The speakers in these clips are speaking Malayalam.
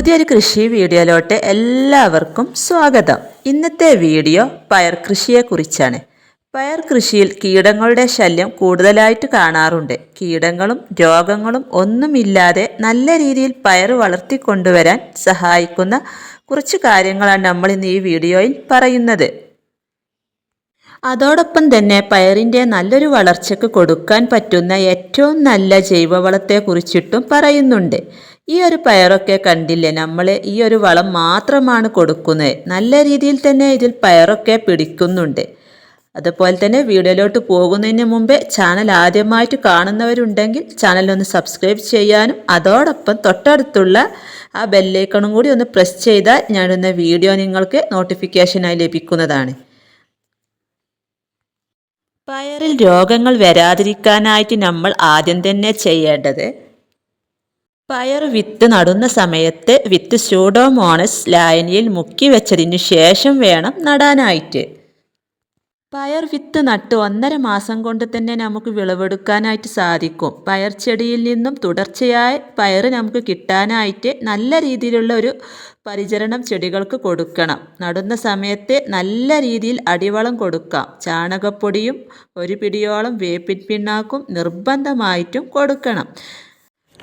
പുതിയൊരു കൃഷി വീഡിയോയിലോട്ട് എല്ലാവർക്കും സ്വാഗതം. ഇന്നത്തെ വീഡിയോ പയർ കൃഷിയെക്കുറിച്ചാണ്. പയർ കൃഷിയിൽ കീടങ്ങളുടെ ശല്യം കൂടുതലായിട്ട് കാണാറുണ്ട്. കീടങ്ങളും രോഗങ്ങളും ഒന്നുമില്ലാതെ നല്ല രീതിയിൽ പയർ വളർത്തിക്കൊണ്ടുവരാൻ സഹായിക്കുന്ന കുറച്ച് കാര്യങ്ങളാണ് നമ്മൾ ഇന്ന് ഈ വീഡിയോയിൽ പറയുന്നത്. അതോടൊപ്പം തന്നെ പയറിന്റെ നല്ലൊരു വളർച്ചയ്ക്ക് കൊടുക്കാൻ പറ്റുന്ന ഏറ്റവും നല്ല ജൈവവളത്തെക്കുറിച്ചിട്ടും പറയുന്നുണ്ട്. ഈ ഒരു പയറൊക്കെ കണ്ടില്ലേ? നമ്മൾ ഈ ഒരു വളം മാത്രമാണ് കൊടുക്കുന്നത്. നല്ല രീതിയിൽ തന്നെ ഇതിൽ പയറൊക്കെ പിടിക്കുന്നുണ്ട്. അതുപോലെ തന്നെ വീഡിയോയിലോട്ട് പോകുന്നതിന് മുമ്പേ ചാനൽ ആദ്യമായിട്ട് കാണുന്നവരുണ്ടെങ്കിൽ ചാനൽ സബ്സ്ക്രൈബ് ചെയ്യാനും അതോടൊപ്പം തൊട്ടടുത്തുള്ള ആ ബെല്ലൈക്കണും കൂടി ഒന്ന് പ്രസ് ചെയ്താൽ ഞാനിടുന്ന വീഡിയോ നിങ്ങൾക്ക് നോട്ടിഫിക്കേഷനായി ലഭിക്കുന്നതാണ്. പയറിൽ രോഗങ്ങൾ വരാതിരിക്കാനായിട്ട് നമ്മൾ ആദ്യം തന്നെ ചെയ്യേണ്ടത് പയർ വിത്ത് നടുന്ന സമയത്ത് വിത്ത് സ്യൂഡോമോണസ് ലായനിയിൽ മുക്കി വെച്ചതിന് ശേഷം വേണം നടാനായിട്ട്. പയർ വിത്ത് നട്ട് ഒന്നര മാസം കൊണ്ട് തന്നെ നമുക്ക് വിളവെടുക്കാനായിട്ട് സാധിക്കും. പയർ ചെടിയിൽ നിന്നും തുടർച്ചയായി പയർ നമുക്ക് കിട്ടാനായിട്ട് നല്ല രീതിയിലുള്ള ഒരു പരിചരണം ചെടികൾക്ക് കൊടുക്കണം. നടുന്ന സമയത്ത് നല്ല രീതിയിൽ അടിവളം കൊടുക്കാം. ചാണകപ്പൊടിയും ഒരു പിടിയോളം വേപ്പിൻ പിണ്ണാക്കും നിർബന്ധമായിട്ടും കൊടുക്കണം.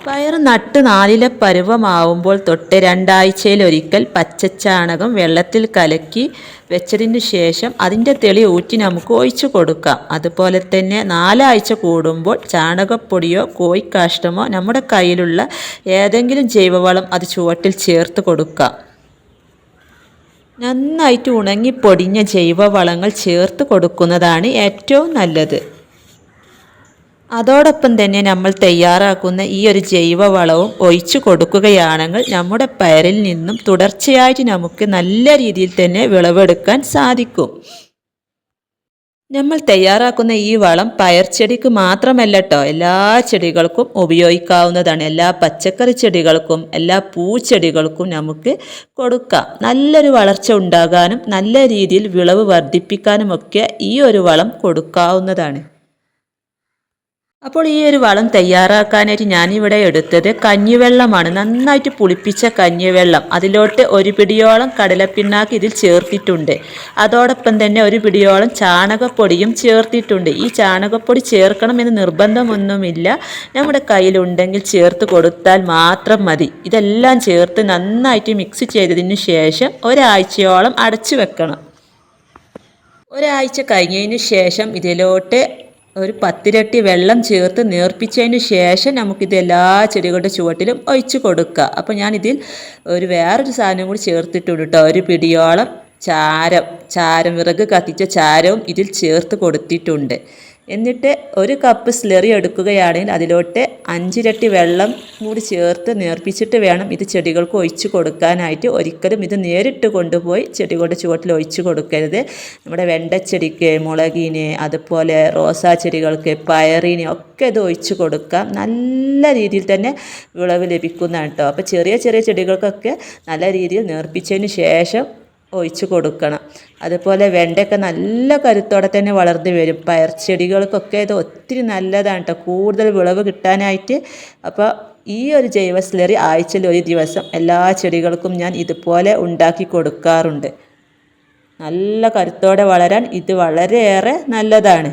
പയർ നട്ട് നാലിലെ പരുവമാവുമ്പോൾ തൊട്ട് രണ്ടാഴ്ചയിലൊരിക്കൽ പച്ചച്ചാണകം വെള്ളത്തിൽ കലക്കി വെച്ചതിന് ശേഷം അതിന്റെ തെളി ഊറ്റി നമുക്ക് ഒഴിച്ചു കൊടുക്കാം. അതുപോലെ തന്നെ നാലാഴ്ച കൂടുമ്പോൾ ചാണകപ്പൊടിയോ കോഴിക്കാഷ്ടമോ നമ്മുടെ കയ്യിലുള്ള ഏതെങ്കിലും ജൈവവളം അത് ചുവട്ടിൽ ചേർത്ത് കൊടുക്കാം. നന്നായിട്ട് ഉണങ്ങി പൊടിഞ്ഞ ജൈവവളങ്ങൾ ചേർത്ത് കൊടുക്കുന്നതാണ് ഏറ്റവും നല്ലത്. അതോടൊപ്പം തന്നെ നമ്മൾ തയ്യാറാക്കുന്ന ഈ ഒരു ജൈവവളവും ഒഴിച്ചു കൊടുക്കുകയാണെങ്കിൽ നമ്മുടെ പയറിൽ നിന്നും തുടർച്ചയായിട്ട് നമുക്ക് നല്ല രീതിയിൽ തന്നെ വിളവെടുക്കാൻ സാധിക്കും. നമ്മൾ തയ്യാറാക്കുന്ന ഈ വളം പയർ ചെടിക്ക് മാത്രമല്ല കേട്ടോ എല്ലാ ചെടികൾക്കും ഉപയോഗിക്കാവുന്നതാണ്. എല്ലാ പച്ചക്കറി ചെടികൾക്കും എല്ലാ പൂച്ചെടികൾക്കും നമുക്ക് കൊടുക്കാം. നല്ലൊരു വളർച്ച ഉണ്ടാകാനും നല്ല രീതിയിൽ വിളവ് വർദ്ധിപ്പിക്കാനുമൊക്കെ ഈ ഒരു വളം കൊടുക്കാവുന്നതാണ്. അപ്പോൾ ഈ ഒരു വളം തയ്യാറാക്കാനായിട്ട് ഞാനിവിടെ എടുത്തത് കഞ്ഞിവെള്ളമാണ്. നന്നായിട്ട് പുളിപ്പിച്ച കഞ്ഞിവെള്ളം. അതിലോട്ട് ഒരു പിടിയോളം കടലപ്പിണ്ണാക്ക് ഇതിൽ ചേർത്തിട്ടുണ്ട്. അതോടൊപ്പം തന്നെ ഒരു പിടിയോളം ചാണകപ്പൊടിയും ചേർത്തിട്ടുണ്ട്. ഈ ചാണകപ്പൊടി ചേർക്കണമെന്ന് നിർബന്ധമൊന്നുമില്ല. നമ്മുടെ കയ്യിലുണ്ടെങ്കിൽ ചേർത്ത് കൊടുത്താൽ മാത്രം മതി. ഇതെല്ലാം ചേർത്ത് നന്നായിട്ട് മിക്സ് ചെയ്തതിന് ശേഷം ഒരാഴ്ചയോളം അടച്ചു വെക്കണം. ഒരാഴ്ച കഴിഞ്ഞതിന് ശേഷം ഇതിലോട്ട് ഒരു പത്തിരട്ടി വെള്ളം ചേർത്ത് നേർപ്പിച്ചതിന് ശേഷം നമുക്കിത് എല്ലാ ചെടികളുടെ ചുവട്ടിലും ഒഴിച്ച് കൊടുക്കുക. അപ്പോൾ ഞാനിതിൽ ഒരു വേറൊരു സാധനം കൂടി ചേർത്തിട്ടുണ്ട് കേട്ടോ ഒരു പിടിയോളം ചാരം ചാരം വിറക് കത്തിച്ച ചാരവും ഇതിൽ ചേർത്ത് കൊടുത്തിട്ടുണ്ട്. എന്നിട്ട് ഒരു കപ്പ് സ്ലെറി എടുക്കുകയാണെങ്കിൽ അതിലോട്ട് അഞ്ചിരട്ടി വെള്ളം കൂടി ചേർത്ത് നേർപ്പിച്ചിട്ട് വേണം ഇത് ചെടികൾക്ക് ഒഴിച്ചു കൊടുക്കാനായിട്ട്. ഒരിക്കലും ഇത് നേരിട്ട് കൊണ്ടുപോയി ചെടികളുടെ ചുവട്ടിൽ ഒഴിച്ചു കൊടുക്കരുത്. നമ്മുടെ വെണ്ടച്ചെടിക്ക് മുളകിന് അതുപോലെ റോസാ ചെടികൾക്ക് പയറിന് ഒക്കെ ഇത് ഒഴിച്ചു കൊടുക്കാം. നല്ല രീതിയിൽ തന്നെ വിളവ് ലഭിക്കുന്നതാണ് കേട്ടോ അപ്പോൾ ചെറിയ ചെറിയ ചെടികൾക്കൊക്കെ നല്ല രീതിയിൽ നേർപ്പിച്ചതിന് ശേഷം ഒഴിച്ച് കൊടുക്കണം. അതുപോലെ വെണ്ടയൊക്കെ നല്ല കരുത്തോടെ തന്നെ വളർന്നു വരും. പയർ ചെടികൾക്കൊക്കെ ഇത് ഒത്തിരി നല്ലതാണ് കേട്ടോ കൂടുതൽ വിളവ് കിട്ടാനായിട്ട്. അപ്പോൾ ഈ ഒരു ജൈവ സ്ലറി ആഴ്ചയിൽ ഒരു ദിവസം എല്ലാ ചെടികൾക്കും ഞാൻ ഇതുപോലെ ഉണ്ടാക്കി കൊടുക്കാറുണ്ട്. നല്ല കരുത്തോടെ വളരാൻ ഇത് വളരെയേറെ നല്ലതാണ്.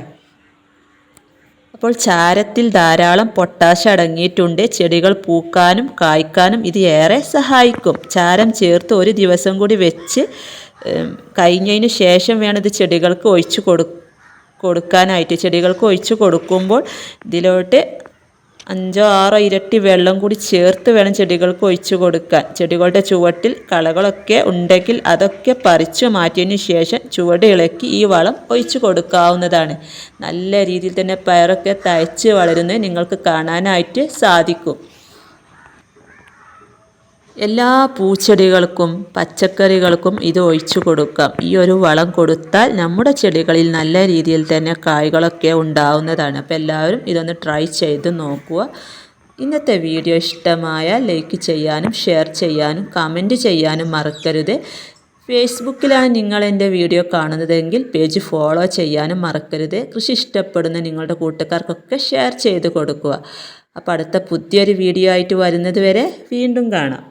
അപ്പോൾ ചാരത്തിൽ ധാരാളം പൊട്ടാഷ് അടങ്ങിയിട്ടുണ്ട്. ചെടികൾ പൂക്കാനും കായ്ക്കാനും ഇത് ഏറെ സഹായിക്കും. ചാരം ചേർത്ത് ഒരു ദിവസം കൂടി വെച്ച് കഴിഞ്ഞതിന് ശേഷം വേണം ഇത് ചെടികൾക്ക് ഒഴിച്ചു കൊടു കൊടുക്കാനായിട്ട്. ചെടികൾക്ക് ഒഴിച്ചു കൊടുക്കുമ്പോൾ ഇതിലോട്ട് അഞ്ചോ ആറോ ഇരട്ടി വെള്ളം കൂടി ചേർത്ത് വേണം ചെടികൾക്ക് ഒഴിച്ചു കൊടുക്കാൻ. ചെടികളുടെ ചുവട്ടിൽ കളകളൊക്കെ ഉണ്ടെങ്കിൽ അതൊക്കെ പറിച്ചു മാറ്റിയതിന് ശേഷം ചുവട് ഇളക്കി ഈ വളം ഒഴിച്ചു കൊടുക്കാവുന്നതാണ്. നല്ല രീതിയിൽ തന്നെ പയറൊക്കെ തയ്ച്ച് വളരുന്നത് നിങ്ങൾക്ക് കാണാനായിട്ട് സാധിക്കും. എല്ലാ പൂച്ചെടികൾക്കും പച്ചക്കറികൾക്കും ഇത് ഒഴിച്ചു കൊടുക്കാം. ഈ ഒരു വളം കൊടുത്താൽ നമ്മുടെ ചെടികളിൽ നല്ല രീതിയിൽ തന്നെ കായ്കളൊക്കെ ഉണ്ടാവുന്നതാണ്. അപ്പോൾ എല്ലാവരും ഇതൊന്ന് ട്രൈ ചെയ്ത് നോക്കുക. ഇന്നത്തെ വീഡിയോ ഇഷ്ടമായ ലൈക്ക് ചെയ്യാനും ഷെയർ ചെയ്യാനും കമന്റ് ചെയ്യാനും മറക്കരുത്. ഫേസ്ബുക്കിലാണ് നിങ്ങൾ എന്റെ വീഡിയോ കാണുന്നതെങ്കിൽ പേജ് ഫോളോ ചെയ്യാനും മറക്കരുത്. കൃഷി ഇഷ്ടപ്പെടുന്ന നിങ്ങളുടെ കൂട്ടുകാർക്കൊക്കെ ഷെയർ ചെയ്ത് കൊടുക്കുക. അപ്പോൾ അടുത്ത പുതിയൊരു വീഡിയോ ആയിട്ട് വരുന്നത് വരെ വീണ്ടും കാണാം.